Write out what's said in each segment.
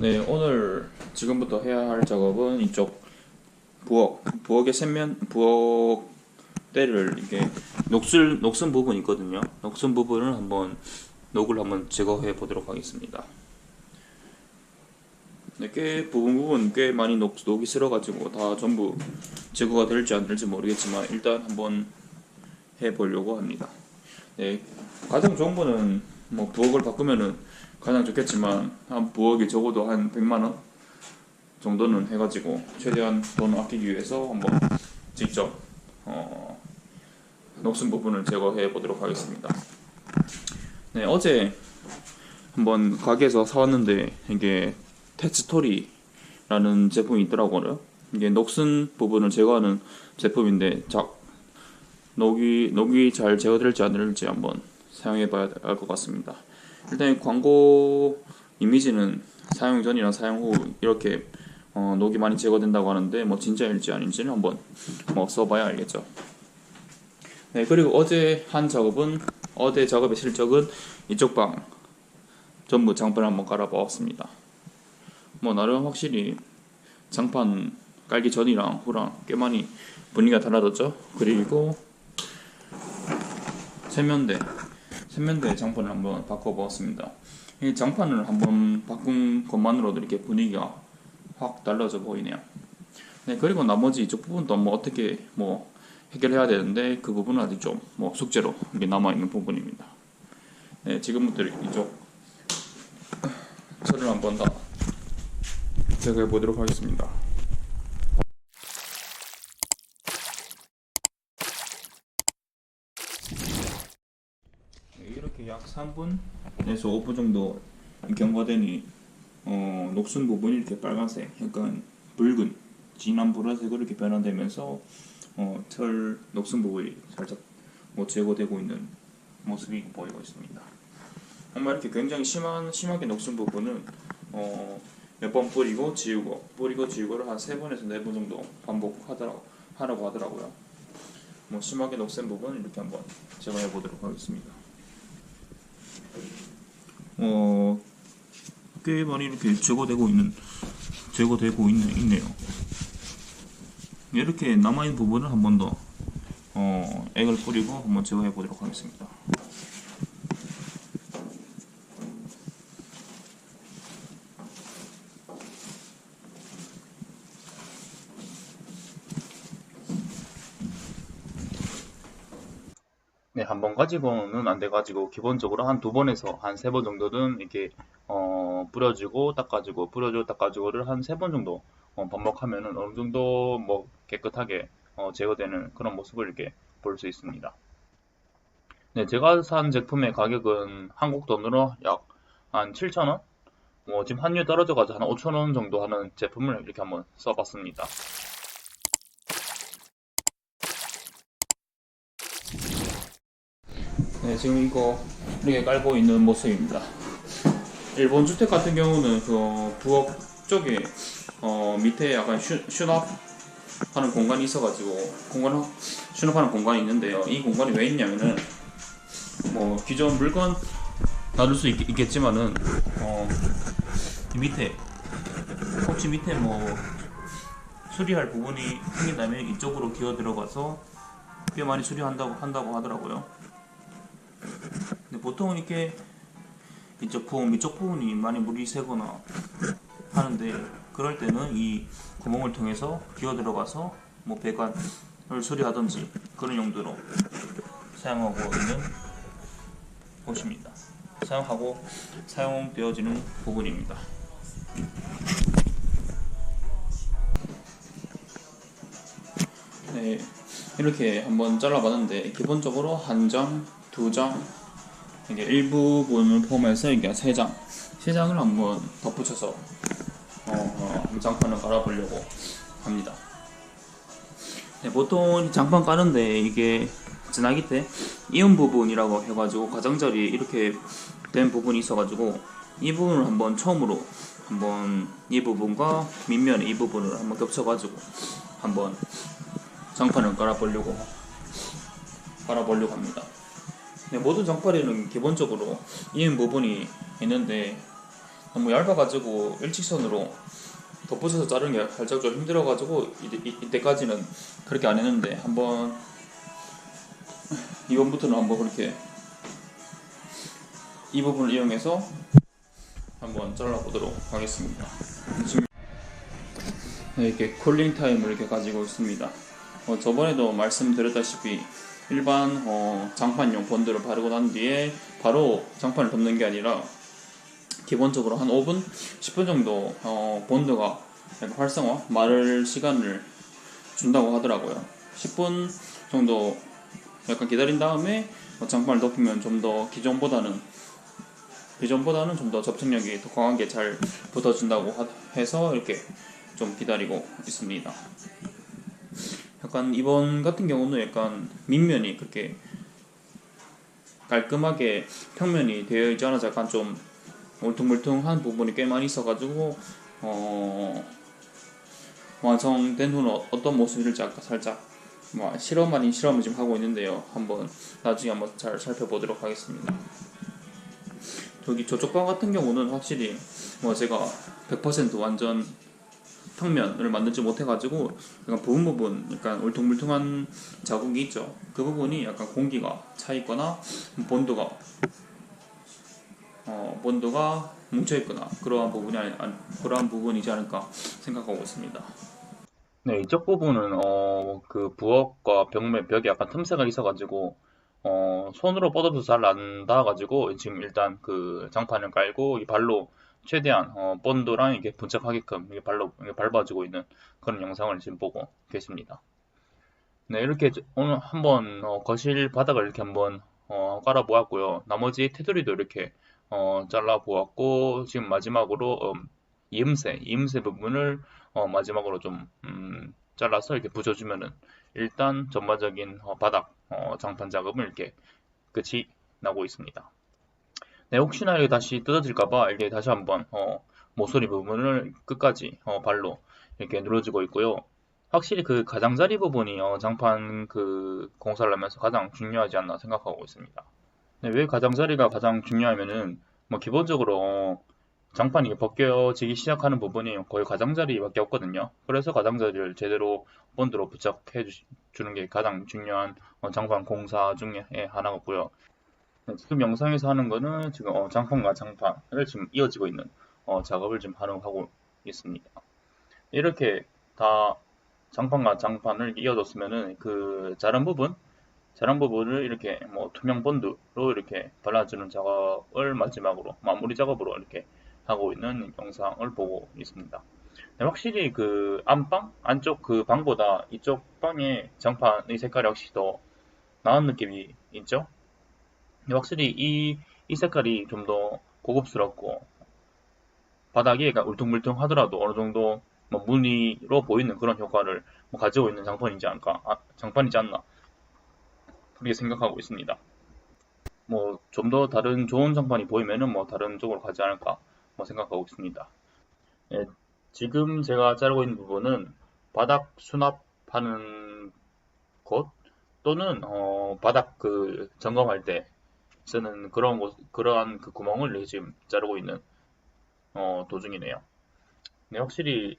네, 오늘 지금부터 해야 할 작업은 이쪽 부엌, 부엌의 셋면, 부엌 때를 이게 녹슬, 녹슨 부분 있거든요. 녹슨 부분을 한번 녹을 한번 제거해 보도록 하겠습니다. 네, 꽤 부분 부분 꽤 많이 녹, 녹이 슬어가지고 다 전부 제거가 될지 안 될지 모르겠지만 일단 한번 해 보려고 합니다. 네, 가장 좋은 거는 뭐 부엌을 바꾸면은 가장 좋겠지만 한 부엌이 적어도 한 100만 원 정도는 해가지고 최대한 돈 아끼기 위해서 한번 직접 어, 녹슨 부분을 제거해 보도록 하겠습니다. 네 어제 한번 가게에서 사왔는데 이게 테츠토리라는 제품이 있더라고요. 이게 녹슨 부분을 제거하는 제품인데 자 녹이 녹이 잘 제거될지 안 될지 한번 사용해 봐야 할 것 같습니다. 일단 광고 이미지는 사용 전이랑 사용 후 이렇게 어, 녹이 많이 제거된다고 하는데 뭐 진짜일지 아닌지는 한번 뭐 써봐야 알겠죠. 네 그리고 어제 한 작업은 어제 작업의 실적은 이쪽 방 전부 장판을 한번 깔아보았습니다. 뭐 나름 확실히 장판 깔기 전이랑 후랑 꽤 많이 분위기가 달라졌죠. 그리고 세면대 세면대 장판을 한번 바꿔보았습니다. 이 장판을 한번 바꾼 것만으로도 이렇게 분위기가 확 달라져 보이네요. 네, 그리고 나머지 이쪽 부분도 뭐 어떻게 뭐 해결해야 되는데 그 부분은 아직 좀 뭐 숙제로 이게 남아 있는 부분입니다. 네, 지금부터 이쪽 철을 한번 더 제거해 보도록 하겠습니다. 네, 이렇게 약 3분에서 5분 정도 경과되니 어, 녹슨 부분이 이렇게 빨간색, 약간 붉은 진한 보라색으로 이렇게 변화되면서 어, 털 녹슨 부분이 살짝 뭐 제거되고 있는 모습이 보이고 있습니다. 정말 이렇게 굉장히 심한 심하게 녹슨 부분은 어, 몇 번 뿌리고 지우고 뿌리고 지우고를 한 세 번에서 네 번 정도 반복하더라고 하라고 하더라고요. 뭐 심하게 녹슨 부분은 이렇게 한번 제거해 보도록 하겠습니다. 어, 꽤 많이 이렇게 제거되고 있는 제거되고 있네, 있네요. 이렇게 남아 있는 부분을 한 번 더 어, 액을 뿌리고 한번 제거해 보도록 하겠습니다. 한 번 가지고는 안 돼가지고 기본적으로 한 두 번에서 한 세 번 정도는 이렇게 어, 뿌려주고 닦아주고 뿌려주고 닦아주고를 한 세 번 정도 어, 반복하면은 어느 정도 뭐 깨끗하게 어, 제거되는 그런 모습을 이렇게 볼 수 있습니다. 네, 제가 산 제품의 가격은 한국 돈으로 약 한 7,000원? 뭐 지금 환율 떨어져가지고 한 5,000원 정도 하는 제품을 이렇게 한번 써봤습니다. 네, 지금 이거 이렇게 깔고 있는 모습입니다. 일본 주택 같은 경우는 그 부엌 쪽에 어, 밑에 약간 슈, 수납하는 공간이 있어가지고 공간 수납하는 공간이 있는데요. 이 공간이 왜 있냐면은 뭐 기존 물건 놔둘 수 있, 겠지만은 어, 이 밑에 혹시 밑에 뭐 수리할 부분이 생긴다면 이쪽으로 기어 들어가서 꽤 많이 수리한다고 한다고 하더라고요. 근데 보통은 이렇게 이쪽 부분, 이쪽 부분이 많이 물이 새거나 하는데 그럴 때는 이 구멍을 통해서 기어 들어가서 뭐 배관을 수리하든지 그런 용도로 사용하고 있는 곳입니다. 사용하고 사용되어지는 부분입니다. 네, 이렇게 한번 잘라봤는데 기본적으로 한 장, 두 장, 이게 일부분을 포함해서 이게 세 장, 세 장을 한번 덧붙여서 어, 어, 장판을 갈아보려고 합니다. 네, 보통 장판 까는데 이게 지나기 때 이음 부분이라고 해가지고 가장자리 이렇게 된 부분이 있어가지고 이 부분을 한번 처음으로 한번 이 부분과 밑면 이 부분을 한번 겹쳐가지고 한번 장판을 깔아보려고 깔아보려고 합니다. 네, 모든 장판에는 기본적으로 이음 부분이 있는데 너무 얇아가지고 일직선으로 덧붙여서 자르는 게 살짝 좀 힘들어가지고 이때, 이- 이때 까지는 그렇게 안 했는데 한번 이번부터는 한번 그렇게 이 부분을 이용해서 한번 잘라보도록 하겠습니다. 네, 이렇게 쿨링 타임을 이렇게 가지고 있습니다. 어, 저번에도 말씀드렸다시피 일반 어, 장판용 본드를 바르고 난 뒤에 바로 장판을 덮는 게 아니라 기본적으로 한 5분, 10분 정도 어, 본드가 활성화, 마를 시간을 준다고 하더라고요. 10분 정도 약간 기다린 다음에 어, 장판을 덮으면 좀 더 기존보다는 기존보다는 좀 더 접착력이 더 강하게 잘 붙어준다고 하- 해서 이렇게 좀 기다리고 있습니다. 약간 이번 같은 경우는 약간 밑면이 그렇게 깔끔하게 평면이 되어 있지 않아서 약간 좀 울퉁불퉁한 부분이 꽤 많이 있어가지고 어, 완성된 후는 어- 어떤 모습일지 아까 살짝 뭐 실험 아닌 실험을 지금 하고 있는데요. 한번 나중에 한번 잘 살펴보도록 하겠습니다. 저기 저쪽 방 같은 경우는 확실히 뭐 제가 100% 완전 평면을 만들지 못해가지고 약간 부분 부분 약간 울퉁불퉁한 자국이 있죠. 그 부분이 약간 공기가 차 있거나 본드가 어, 본드가 뭉쳐 있거나 그러한 부분이 아니- 그러한 부분이지 않을까 생각하고 있습니다. 네, 이쪽 부분은 어, 그 부엌과 벽면 벽에 약간 틈새가 있어가지고 어, 손으로 뻗어도 잘 안 닿아가지고 지금 일단 그 장판을 깔고 이 발로 최대한 어, 본드랑 이게 bun착하게끔 이게 발로 이게 밟아주고 있는 그런 영상을 지금 보고 계십니다. 네, 이렇게 저- 오늘 한번 어, 거실 바닥을 이렇게 한번 어, 깔아 보았고요. 나머지 테두리도 이렇게 어, 잘라 보았고 지금 마지막으로 음, 이음새, 이음새 부분을 어, 마지막으로 좀 음, 잘라서 이렇게 붙여주면은 일단 전반적인 어, 바닥 어, 장판 작업은 이렇게 끝이 나고 있습니다. 네, 혹시나 이게 다시 뜯어질까봐 이렇게 다시 한번 어, 모서리 부분을 끝까지 어, 발로 이렇게 눌러주고 있고요. 확실히 그 가장자리 부분이 어, 장판 그 공사를 하면서 가장 중요하지 않나 생각하고 있습니다. 네, 왜 가장자리가 가장 중요하면은 뭐 기본적으로 어, 장판이 벗겨지기 시작하는 부분이 거의 가장자리밖에 없거든요. 그래서 가장자리를 제대로 본드로 부착해 주, 주는 게 가장 중요한 어, 장판 공사 중에 하나고요. 네, 지금 영상에서 하는 거는 지금 어, 장판과 장판을 지금 이어지고 있는 어, 작업을 지금 하고 있습니다. 이렇게 다 장판과 장판을 이어줬으면은 그 자른 부분, 자른 부분을 이렇게 뭐 투명 본드로 이렇게 발라주는 작업을 마지막으로 마무리 작업으로 이렇게 하고 있는 영상을 보고 있습니다. 네, 확실히 그 안방 안쪽 그 방보다 이쪽 방의 장판의 색깔이 확실히 더 나은 느낌이 있죠. 확실히 이, 이 색깔이 좀 더 고급스럽고 바닥이 약간 울퉁불퉁 하더라도 어느 정도 뭐 무늬로 보이는 그런 효과를 뭐 가지고 있는 장판이지 않을까 아, 장판이지 않나 그렇게 생각하고 있습니다. 뭐 좀 더 다른 좋은 장판이 보이면은 뭐 다른 쪽으로 가지 않을까 뭐 생각하고 있습니다. 예, 지금 제가 자르고 있는 부분은 바닥 수납하는 곳 또는 어, 바닥 그 점검할 때 쓰는 그런 곳 그러한 그 구멍을 지금 자르고 있는 어, 도중이네요. 네, 확실히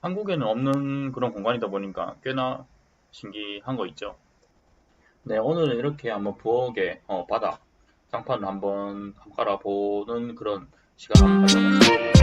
한국에는 없는 그런 공간이다 보니까 꽤나 신기한 거 있죠. 네, 오늘은 이렇게 한번 부엌에 어, 바닥 장판을 한번 깔아보는 그런 시간 한번 가져봤습니다.